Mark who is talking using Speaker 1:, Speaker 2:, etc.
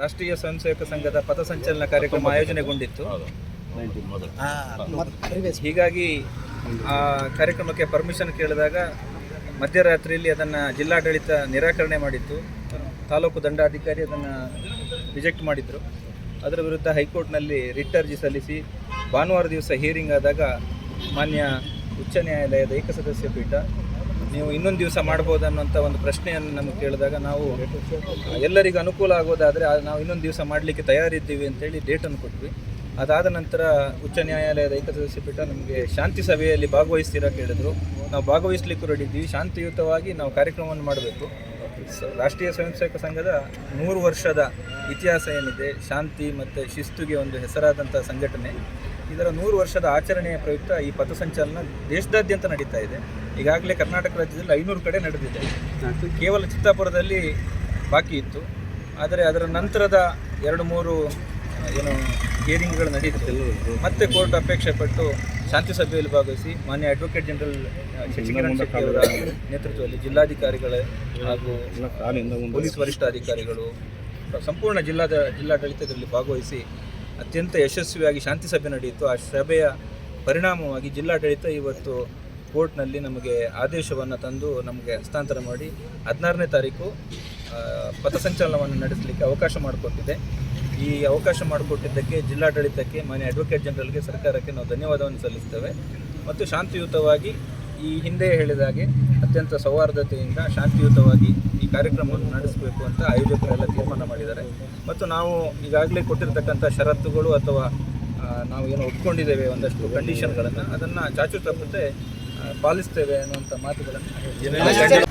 Speaker 1: ರಾಷ್ಟ್ರೀಯ ಸ್ವಯಂ ಸೇವಕ ಸಂಘದ ಪಥಸಂಚಲನ ಕಾರ್ಯಕ್ರಮ ಆಯೋಜನೆಗೊಂಡಿತ್ತು. ಹೀಗಾಗಿ ಆ ಕಾರ್ಯಕ್ರಮಕ್ಕೆ ಪರ್ಮಿಷನ್ ಕೇಳಿದಾಗ ಮಧ್ಯರಾತ್ರಿಯಲ್ಲಿ ಅದನ್ನು ಜಿಲ್ಲಾಡಳಿತ ನಿರಾಕರಣೆ ಮಾಡಿತ್ತು. ತಾಲೂಕು ದಂಡಾಧಿಕಾರಿ ಅದನ್ನು ರಿಜೆಕ್ಟ್ ಮಾಡಿದರು. ಅದರ ವಿರುದ್ಧ ಹೈಕೋರ್ಟ್ನಲ್ಲಿ ರಿಟ್ ಅರ್ಜಿ ಸಲ್ಲಿಸಿ ಭಾನುವಾರ ದಿವಸ ಹಿಯರಿಂಗ್ ಆದಾಗ ಮಾನ್ಯ ಉಚ್ಚ ನ್ಯಾಯಾಲಯದ ಏಕಸದಸ್ಯ ಪೀಠ ನೀವು ಇನ್ನೊಂದು ದಿವಸ ಮಾಡ್ಬೋದು ಅನ್ನೋಂಥ ಒಂದು ಪ್ರಶ್ನೆಯನ್ನು ನಮಗೆ ಕೇಳಿದಾಗ ನಾವು ಎಲ್ಲರಿಗೂ ಅನುಕೂಲ ಆಗೋದಾದರೆ ನಾವು ಇನ್ನೊಂದು ದಿವಸ ಮಾಡಲಿಕ್ಕೆ ತಯಾರಿದ್ದೀವಿ ಅಂತೇಳಿ ಡೇಟನ್ನು ಕೊಟ್ವಿ. ಅದಾದ ನಂತರ ಉಚ್ಚ ನ್ಯಾಯಾಲಯದ ಏಕಸದಸ್ಯ ಪೀಠ ನಮಗೆ ಶಾಂತಿ ಸಭೆಯಲ್ಲಿ ಭಾಗವಹಿಸ್ತೀರಾ ಕೇಳಿದ್ರು. ನಾವು ಭಾಗವಹಿಸ್ಲಿಕ್ಕೆ ರೆಡಿ ಇದ್ದೀವಿ. ಶಾಂತಿಯುತವಾಗಿ ನಾವು ಕಾರ್ಯಕ್ರಮವನ್ನು ಮಾಡಬೇಕು. ರಾಷ್ಟ್ರೀಯ ಸ್ವಯಂ ಸೇವಕ ಸಂಘದ ನೂರು ವರ್ಷದ ಇತಿಹಾಸ ಏನಿದೆ, ಶಾಂತಿ ಮತ್ತು ಶಿಸ್ತುಗೆ ಒಂದು ಹೆಸರಾದಂಥ ಸಂಘಟನೆ. ಇದರ ನೂರು ವರ್ಷದ ಆಚರಣೆಯ ಪ್ರಯುಕ್ತ ಈ ಪಥಸಂಚಲನ ದೇಶದಾದ್ಯಂತ ನಡೀತಾ ಇದೆ. ಈಗಾಗಲೇ ಕರ್ನಾಟಕ ರಾಜ್ಯದಲ್ಲಿ ಐನೂರು ಕಡೆ ನಡೆದಿದೆ. ಕೇವಲ ಚಿತ್ತಾಪುರದಲ್ಲಿ ಬಾಕಿ ಇತ್ತು. ಆದರೆ ಅದರ ನಂತರದ ಎರಡು ಮೂರು, ಏನು ಹಿಯರಿಂಗ್ಗಳು ನಡೀತು ಮತ್ತೆ ಕೋರ್ಟ್ ಅಪೇಕ್ಷೆ ಪಟ್ಟು ಶಾಂತಿ ಸಭೆಯಲ್ಲಿ ಭಾಗವಹಿಸಿ ಮಾನ್ಯ ಅಡ್ವೊಕೇಟ್ ಜನರಲ್ ಶಶಿಕಿರಣ್ ಅವರ ನೇತೃತ್ವದಲ್ಲಿ ಜಿಲ್ಲಾಧಿಕಾರಿಗಳ ಹಾಗೂ ಪೊಲೀಸ್ ವರಿಷ್ಠಾಧಿಕಾರಿಗಳು ಸಂಪೂರ್ಣ ಜಿಲ್ಲಾದ, ಜಿಲ್ಲಾಡಳಿತದಲ್ಲಿ ಭಾಗವಹಿಸಿ ಅತ್ಯಂತ ಯಶಸ್ವಿಯಾಗಿ ಶಾಂತಿ ಸಭೆ ನಡೆಯಿತು. ಆ ಸಭೆಯ ಪರಿಣಾಮವಾಗಿ ಜಿಲ್ಲಾಡಳಿತ ಇವತ್ತು ಕೋರ್ಟ್ನಲ್ಲಿ ನಮಗೆ ಆದೇಶವನ್ನು ತಂದು ನಮಗೆ ಹಸ್ತಾಂತರ ಮಾಡಿ ಹದಿನಾರನೇ ತಾರೀಕು ಪಥಸಂಚಲನವನ್ನು ನಡೆಸಲಿಕ್ಕೆ ಅವಕಾಶ ಮಾಡಿಕೊಟ್ಟಿದೆ. ಈ ಅವಕಾಶ ಮಾಡಿಕೊಟ್ಟಿದ್ದಕ್ಕೆ ಜಿಲ್ಲಾಡಳಿತಕ್ಕೆ, ಮಾನ್ಯ ಅಡ್ವೊಕೇಟ್ ಜನರಲ್ಗೆ ಸರ್ಕಾರಕ್ಕೆ ನಾವು ಧನ್ಯವಾದವನ್ನು ಸಲ್ಲಿಸ್ತೇವೆ. ಮತ್ತು ಶಾಂತಿಯುತವಾಗಿ ಈ ಹಿಂದೆ ಹೇಳಿದ ಹಾಗೆ ಅತ್ಯಂತ ಸೌಹಾರ್ದತೆಯಿಂದ ಶಾಂತಿಯುತವಾಗಿ ಈ ಕಾರ್ಯಕ್ರಮವನ್ನು ನಡೆಸಬೇಕು ಅಂತ ಆಯೋಜಕರೆಲ್ಲ ತೀರ್ಮಾನ ಮಾಡಿದ್ದಾರೆ. ಮತ್ತು ನಾವು ಈಗಾಗಲೇ ಕೊಟ್ಟಿರ್ತಕ್ಕಂಥ ಷರತ್ತುಗಳು ಅಥವಾ ನಾವು ಏನು ಒಪ್ಕೊಂಡಿದ್ದೇವೆ ಒಂದಷ್ಟು ಕಂಡೀಷನ್ಗಳನ್ನು ಅದನ್ನು ಚಾಚು ತಪ್ಪದೆ ಪಾಲಿಸ್ತೇವೆ ಅನ್ನುವಂಥ ಮಾತುಗಳನ್ನು